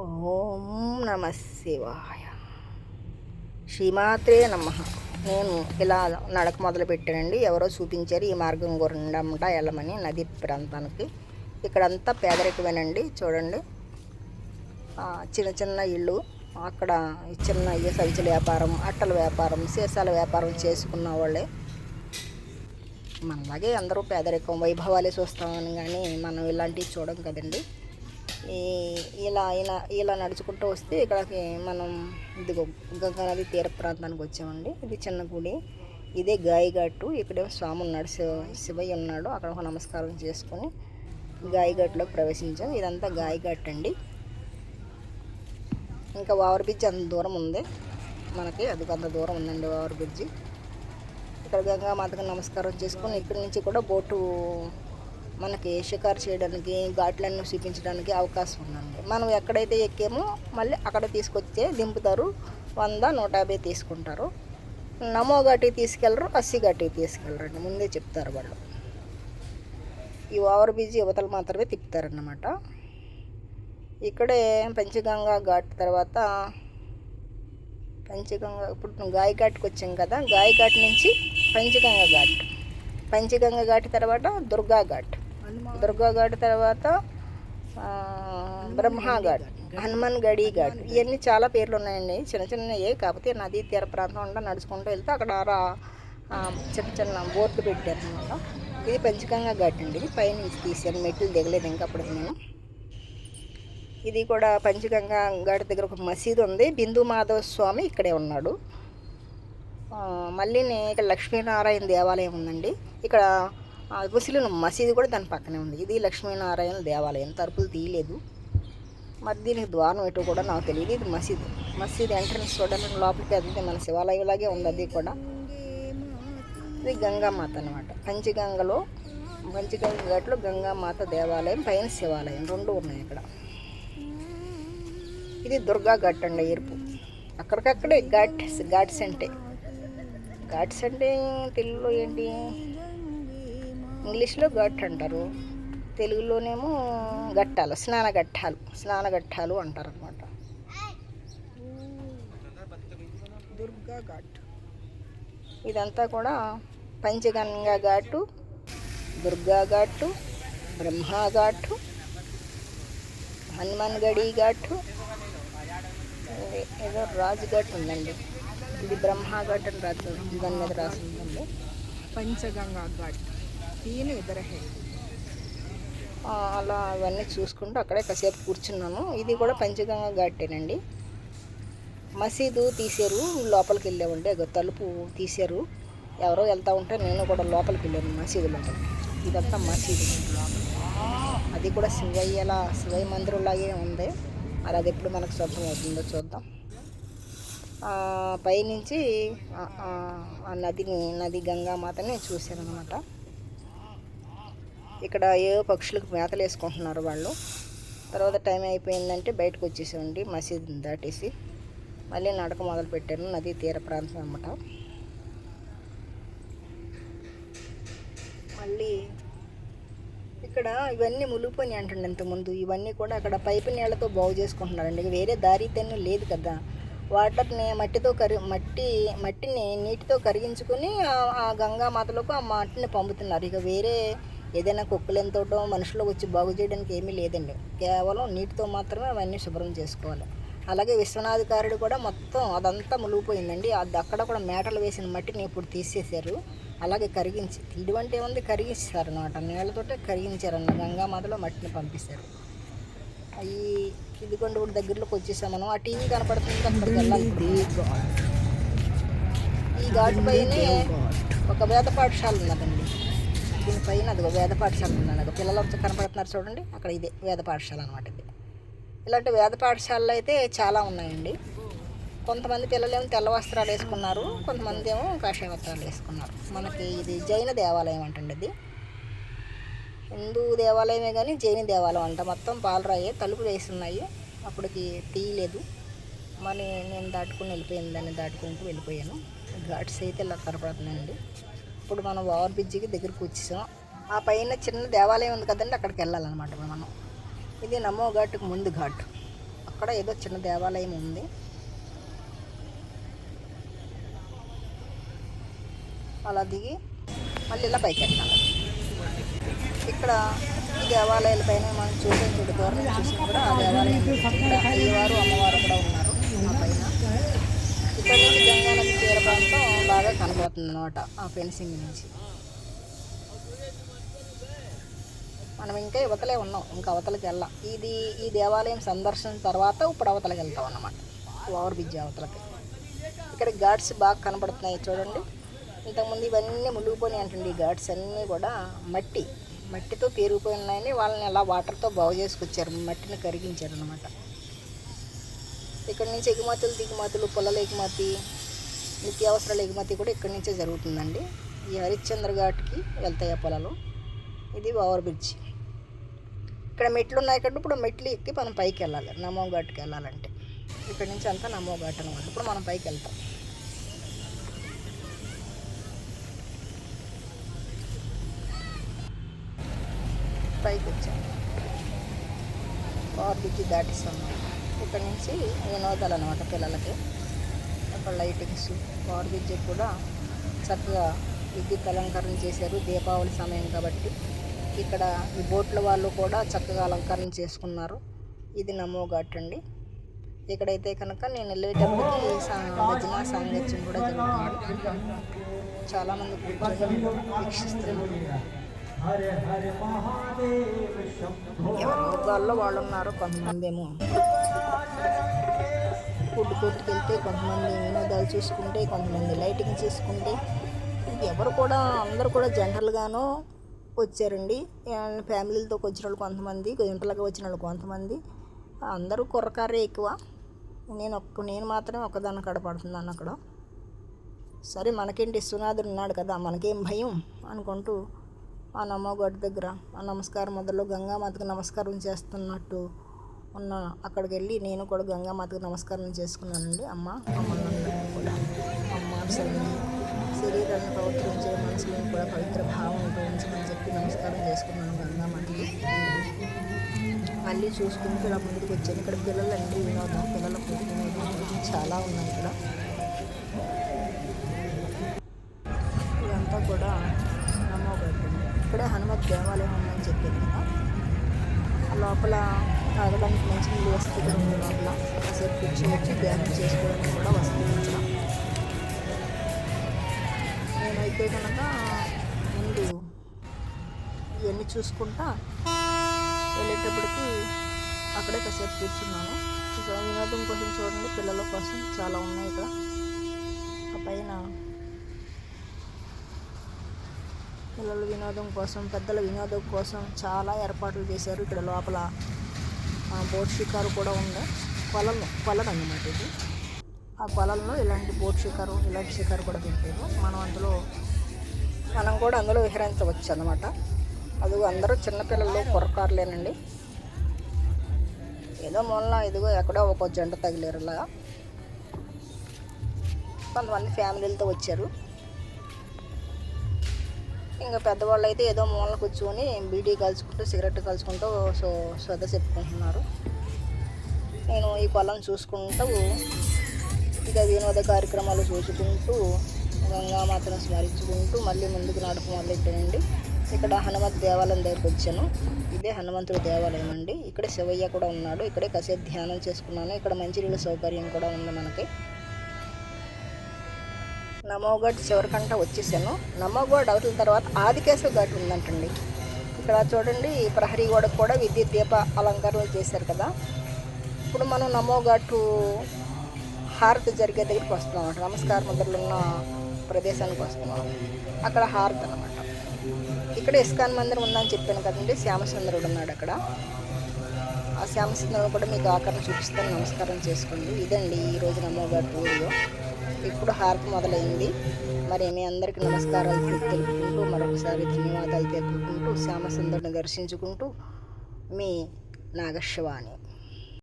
ఓం నమ శివాయ. శ్రీమాత్రే నమ. నేను ఇలా నడక మొదలు పెట్టానండి ఎవరో చూపించారు ఈ మార్గం గుండమ్మట వెళ్ళమని నది ప్రాంతానికి. ఇక్కడంతా పేదరికమేనండి చూడండి. చిన్న చిన్న ఇళ్ళు అక్కడ చిన్న ఈ సంచుల వ్యాపారం అట్టల వ్యాపారం సీసాల వ్యాపారం చేసుకున్న వాళ్ళే. మనలాగే అందరూ పేదరికం వైభవాలే చూస్తామని కానీ మనం ఇలాంటివి చూడం కదండి. ఈ ఇలా ఇలా ఇలా నడుచుకుంటూ వస్తే ఇక్కడికి మనం ఇదిగో గంగా నది తీర ప్రాంతానికి వచ్చామండి. ఇది చిన్న గుడి. ఇదే గాయఘాటు. ఇక్కడేమో స్వామి ఉన్నాడు శివ శివయ్య ఉన్నాడు. అక్కడ ఒక నమస్కారం చేసుకొని గాయఘాట్లోకి ప్రవేశించాం. ఇదంతా గాయఘాట్ అండి. ఇంకా ఓవర్ బ్రిడ్జ్ అంత దూరం ఉంది. మనకి అది అంత దూరం ఉందండి ఓవర్ బ్రిడ్జి. ఇక్కడ గంగామాతకు నమస్కారం చేసుకొని ఇక్కడి నుంచి కూడా బోటు మనకి షికారు చేయడానికి ఘాట్లన్నీ చూపించడానికి అవకాశం ఉందండి. మనం ఎక్కడైతే ఎక్కామో మళ్ళీ అక్కడ తీసుకొచ్చే దింపుతారు. వంద నూట యాభై తీసుకుంటారు. నమో ఘాటికి తీసుకెళ్ళరు అస్సి ఘాటికి తీసుకెళ్ళరండి. ముందే చెప్తారు వాళ్ళు. ఈ ఓవర్ బ్రిడ్జ్ యువతలు మాత్రమే తిప్పుతారన్నమాట. ఇక్కడే పంచగంగా ఘాట్ తర్వాత పంచగంగ ఇప్పుడు గాయఘాట్కి వచ్చాం కదా గాయఘాట్ నుంచి పంచగంగ ఘాట్. పంచగంగ ఘాట్ తర్వాత దుర్గా ఘాట్. దుర్గా ఘాట్ తర్వాత ఆ, బ్రహ్మా ఘాట్ హనుమాన్ గడి ఘాట్. ఇవన్నీ చాలా పేర్లు ఉన్నాయండి. చిన్న చిన్నవి కాకపోతే నదీ తీర ప్రాంతం ఉండ నడుచుకుంటూ వెళ్తే అక్కడ చిన్న చిన్న బోర్డు పెట్టారు అనమాట ఇది పంచగంగా ఘాట్ అండి. ఇది పైనుంచి తీసాను మెట్లు దిగలేదు ఇంకా అప్పుడు నేను. ఇది కూడా పంచగంగా ఘాట్ దగ్గర ఒక మసీదు ఉంది. బిందు మాధవ స్వామి ఇక్కడే ఉన్నాడు. మళ్ళీ ఇక్కడ లక్ష్మీనారాయణ దేవాలయం ఉందండి. ఇక్కడ ఆ, ముస్లిం మసీదు కూడా దాని పక్కనే ఉంది. ఇది లక్ష్మీనారాయణ దేవాలయం. తలుపులు తీయలేదు. మరి దీనికి ద్వారం ఎటు కూడా నాకు తెలియదు. ఇది మసీదు. మసీదు ఎంట్రన్స్ చూడడానికి లోపలికి వెళ్తే మన శివాలయంలాగే ఉంది. అది కూడా ఇది గంగామాత అనమాట పంచగంగలో పంచగంగ ఘాట్లో గంగామాత దేవాలయం పైన శివాలయం. రెండు ఉన్నాయి ఇక్కడ ఇది దుర్గా ఘాట్ అండి ఎరుపు. అక్కడికక్కడే ఘాట్స్ ఘాట్స్ అంటే. ఘాట్స్ అంటే తెలుగులో ఏంటి? ఇంగ్లీష్లో గట్ అంటారు. తెలుగులోనేమో గట్టాలు స్నానఘట్టాలు స్నానఘట్టాలు అంటారు అనమాట దుర్గా ఘాట్. ఇదంతా కూడా పంచగంగా ఘాటు దుర్గా ఘాటు బ్రహ్మా ఘాటు హనుమాన్గడి ఘాటు. ఏదో రాజుఘాట్ ఉందండి. ఇది బ్రహ్మా ఘాట్ అని రాజు దాని మీద రాసిందండి పంచగంగా ఘాట్. తీయని వెదర్ అలా అవన్నీ చూసుకుంటూ అక్కడే కాసేపు కూర్చున్నాను. ఇది కూడా పంచగంగా ఘాటేనండి. మసీదు తీసారు లోపలికి వెళ్ళామండి. తలుపు తీసారు. ఎవరో వెళ్తూ ఉంటే నేను కూడా లోపలికి వెళ్ళాను మసీదు లోపలికి. ఇదంతా మసీదు. అది కూడా శివయ్యలా మందిరం మందిరంలాగే ఉంది. అలా అది ఎప్పుడు మనకు సొంతం అవుతుందో చూద్దాం. పైనుంచి ఆ నదిని నది గంగామాతని చూశాను అనమాట ఇక్కడ ఏవో పక్షులకు మేతలు వేసుకుంటున్నారు వాళ్ళు? తర్వాత టైం అయిపోయిందంటే బయటకు వచ్చేసామండి మసీదు దాటేసి మళ్ళీ నడక మొదలు పెట్టాను. నదీ తీర ప్రాంతం అన్నమాట. మళ్ళీ ఇక్కడ ఇవన్నీ మునిగిపోయినాయి అంటుండే ఇంతకుముందు. ఇవన్నీ కూడా అక్కడ పైపు నీళ్ళతో బాగు చేసుకుంటున్నారండి. వేరే దారి తెన్ను లేదు కదా. వాటర్ని మట్టితో కరి మట్టి మట్టిని నీటితో కరిగించుకొని ఆ- ఆ గంగా మాతలకు ఆ మట్టిని పంపుతున్నారు. ఇక వేరే ఏదైనా కుక్కలెంతోటో మనుషులు వచ్చి బాగు చేయడానికి ఏమీ లేదండి. కేవలం నీటితో మాత్రమే అవన్నీ శుభ్రం చేసుకోవాలి. అలాగే విశ్వనాధికారుడు కూడా మొత్తం అదంతా మునిగిపోయిందండి. అది అక్కడ కూడా మేటలు వేసిన మట్టిని ఇప్పుడు తీసేశారు. అలాగే కరిగించి అంటే ఏముంది? కరిగిస్తారు అనమాట నీళ్ళతోటే కరిగించారన్న గంగామాతలో మట్టిని పంపిస్తారు. అవి ఇదిగోండి ఇప్పుడు దగ్గరలోకి వచ్చేసాం మనం. ఆ టీవీ కనపడుతుంది అక్కడికి వెళ్ళాలి. ఈ ఘాటు పైనే ఒక వేద పాఠశాల ఉన్నదండి. దీనిపైన అది వేద పాఠశాల ఉన్నది అది పిల్లలు వచ్చి కనపడుతున్నారు చూడండి. అక్కడ ఇదే వేద పాఠశాల అనమాట ఇది. ఇలాంటి వేద పాఠశాలలు అయితే చాలా ఉన్నాయండి. కొంతమంది పిల్లలు ఏమో తెల్ల వస్త్రాలు వేసుకున్నారు. కొంతమంది ఏమో కాషాయ వస్త్రాలు వేసుకున్నారు. మనకి ఇది జైన దేవాలయం అంటండి ఇది. హిందూ దేవాలయమే కానీ జైన దేవాలయం అంట. మొత్తం పాలరాయే తలుపులు వేసి ఉన్నాయి అప్పటికి తీయలేదు. మరి నేను దాటుకుని వెళ్ళిపోయింది దాన్ని దాటుకుంటూ వెళ్ళిపోయాను. ఘాట్స్ అయితే ఇలా కనపడుతున్నాయండి. ఇప్పుడు మనం ఓవర్ బ్రిడ్జికి దగ్గరికి వచ్చేసాం. ఆ పైన చిన్న దేవాలయం ఉంది కదండి అక్కడికి వెళ్ళాలన్నమాట మనం. ఇది నమో ఘాట్కి ముందు ఘాట్. అక్కడ ఏదో చిన్న దేవాలయం ఉంది. అలా దిగి మళ్ళీ ఇలా పైకి వెళ్ళాలి ఇక్కడ ఈ దేవాలయాల పైన మనం చూసే చూడు దూరం చూసిన కూడా ఆ దేవాలయం. అయ్యవారు అమ్మవారు కూడా ఉన్నారు ఆ పైన. ఇక్కడ నుంచి ప్రాంతం బాగా కనబడుతుంది అనమాట ఆ ఫెన్సింగ్ నుంచి. మనం ఇంకా యువతలే ఉన్నాం ఇంకా అవతలకి వెళ్ళాం. ఇది ఈ దేవాలయం సందర్శన తర్వాత ఇప్పుడు అవతలకి వెళ్తాం అన్నమాట ఓవర్ బ్రిడ్జ్ అవతలకి. ఇక్కడ ఘాట్స్ బాగా కనబడుతున్నాయి చూడండి. ఇంతకుముందు ఇవన్నీ మునిగిపోయినాయి అంటండి ఈ ఘాట్స్ అన్నీ కూడా. మట్టి మట్టితో పేరుకుపోయి ఉన్నాయని వాళ్ళని అలా వాటర్తో బాగు చేసుకొచ్చారు మట్టిని కరిగించారు అనమాట ఇక్కడ నుంచి ఎగుమతులు దిగుమతులు పొలాల ఎగుమతి నిత్యావసరాల ఎగుమతి కూడా ఇక్కడి నుంచే జరుగుతుందండి. ఈ హరిశ్చంద్ర ఘాట్కి వెళ్తాయి ఆ పొలాలు. ఇది ఓవర్ బ్రిడ్జ్. ఇక్కడ మెట్లు ఉన్నాయి కాబట్టి ఇప్పుడు మెట్లు ఎక్కి మనం పైకి వెళ్ళాలి. నమో ఘాట్కి వెళ్ళాలంటే. ఇక్కడ నుంచి అంతా నమో ఘాట్ అనమాట ఇప్పుడు మనం పైకి వెళ్తాం. పైకి వచ్చాం. ఓవర్ బ్రిడ్జ్ దాటిస్తాం. ఇక్కడ నుంచి వినోదాలు అనమాట పిల్లలకి. లైటింగ్స్ ఓవర్ బ్రిడ్జ్ కూడా చక్కగా విద్యుత్ అలంకరణ చేశారు దీపావళి సమయం కాబట్టి. ఇక్కడ ఈ బోట్ల వాళ్ళు కూడా చక్కగా అలంకరణ చేసుకున్నారు. ఇది నమో ఘాట్ అండి. ఇక్కడైతే కనుక నేను వెళ్ళేటప్పటికి భజన సాంగత్యం కూడా జరుగుతుంది. చాలామంది వీక్షిస్తున్నారు. ఎవరి వర్గాల్లో వాళ్ళు ఉన్నారు కొంతమంది ఏమో ఫుడ్ కోర్టుకి వెళ్తే కొంతమంది వినోదాలు చూసుకుంటే కొంతమంది లైటింగ్ చూసుకుంటే ఎవరు కూడా అందరూ కూడా జనరల్గాను వచ్చారండి. ఫ్యామిలీలతో వచ్చిన వాళ్ళు కొంతమంది ఇంటర్లుగా వచ్చిన వాళ్ళు కొంతమంది. అందరూ కుర్రకారే ఎక్కువ. నేను ఒక్క నేను మాత్రమే ఒక్కదాన్ని కడపడుతున్నాను అక్కడ. సరే మనకేంటి? సునాథుడు ఉన్నాడు కదా మనకేం భయం? అనుకుంటూ ఆ నమ్మగడ్డ దగ్గర ఆ నమస్కారం మొదలు గంగామాతకు నమస్కారం చేస్తున్నట్టు ఉన్న అక్కడికి వెళ్ళి నేను కూడా గంగామాతకు నమస్కారం చేసుకున్నానండి. అమ్మ మమ్మల్ని కూడా అమ్మ శరణి శరీరాన్ని పవిత్రించే మనసులను కూడా పవిత్ర భావం ఉంచమని చెప్పి నమస్కారం చేసుకున్నాను గంగామాతకి మళ్ళీ చూసుకుని ఇలా ముందుకు వచ్చాను. ఇక్కడ పిల్లలండి వినోదం పిల్లలకు వినోదం చాలా ఉన్నాయి ఇక్కడ. ఇదంతా కూడా నమ్మబడుతుంది ఇక్కడే హనుమత్ దేవాలయం ఉందని చెప్పింది కదా. ఆ లోపల తాగడానికి మంచి నీళ్ళు వస్తుంది కూడా ఉంది లోపల కాసేపు వచ్చి ధ్యానం చేసుకోవడానికి కూడా వస్తుంది ఇక్కడ నేనైతే కనుక ముందు ఇవన్నీ చూసుకుంటా వెళ్ళేటప్పటికి అక్కడే కాసేపు కూర్చున్నాను. ఇక వినోదం కోసం చూడండి పిల్లల కోసం చాలా ఉన్నాయి ఇక్కడ. ఆ పైన పిల్లల వినోదం కోసం పెద్దల వినోదం కోసం చాలా ఏర్పాట్లు చేశారు. ఇక్కడ లోపల బోట్ షికారు కూడా ఉంది కొలలు కొలను అన్నమాట ఇది. ఆ కొలల్లో ఇలాంటి బోట్ షికారు ఇలాంటి షికారు కూడా పెట్టారు. మనం అందులో మనం కూడా అందులో విహరించవచ్చు అన్నమాట అది అందరూ చిన్నపిల్లలు కుర్రకారులేనండి. ఏదో మూలన ఇదిగో ఎక్కడో ఒక జంట తగిలేరులాగా కొంతమంది ఫ్యామిలీలతో వచ్చారు. ఇంకా పెద్దవాళ్ళు అయితే ఏదో మూలన కూర్చొని బీడీ కలుసుకుంటూ సిగరెట్ కలుసుకుంటూ సో శ్రద్ధ చెప్పుకుంటున్నారు. నేను ఈ పొలం చూసుకుంటూ ఇక వినోద కార్యక్రమాలు చూసుకుంటూ గంగామాతను స్మరించుకుంటూ మళ్ళీ ముందుకు నడప మొదలెట్టానండి ఇక్కడ హనుమత్ దేవాలయం దగ్గరికి వచ్చాను. ఇదే హనుమంతుడి దేవాలయం అండి. ఇక్కడ శివయ్య కూడా ఉన్నాడు. ఇక్కడే కసేపు ధ్యానం చేసుకున్నాను. ఇక్కడ మంచినీళ్ళ సౌకర్యం కూడా ఉంది మనకి. నమోగఢ్ చివరికంట వచ్చేసాను. నమోగఢ్ అవతల తర్వాత ఆదికేశవ ఘాట్ ఉందంటండి. ఇక్కడ చూడండి ఈ ప్రహరీ గోడకు కూడా విద్యుత్ దీప అలంకరణలు చేశారు కదా. ఇప్పుడు మనం నమోఘాటు హారతి జరిగే దగ్గరికి వస్తున్నాం అన్నమాట నమస్కార ముద్రలు ఉన్న ప్రదేశానికి వస్తున్నాం. అక్కడ హారతి అనమాట ఇక్కడ ఇస్కాన్ మందిరం ఉందని చెప్పాను కదండి శ్యామసుందరుడు ఉన్నాడు అక్కడ. ఆ శ్యామసుందరుడు కూడా మీకు ఆకరణ చూపిస్తాను. నమస్కారం చేసుకోండి. ఇదండి ఈరోజు నమోఘాట్ ఊరిలో. ఇప్పుడు హారతి మొదలైంది. మరి మీ అందరికీ నమస్కారాలు తెలుపుకుంటూ మరొకసారి ధన్యవాదాలు తెలుపుకుంటూ శ్యామసుందరుని దర్శించుకుంటూ మీ నాగశవాణి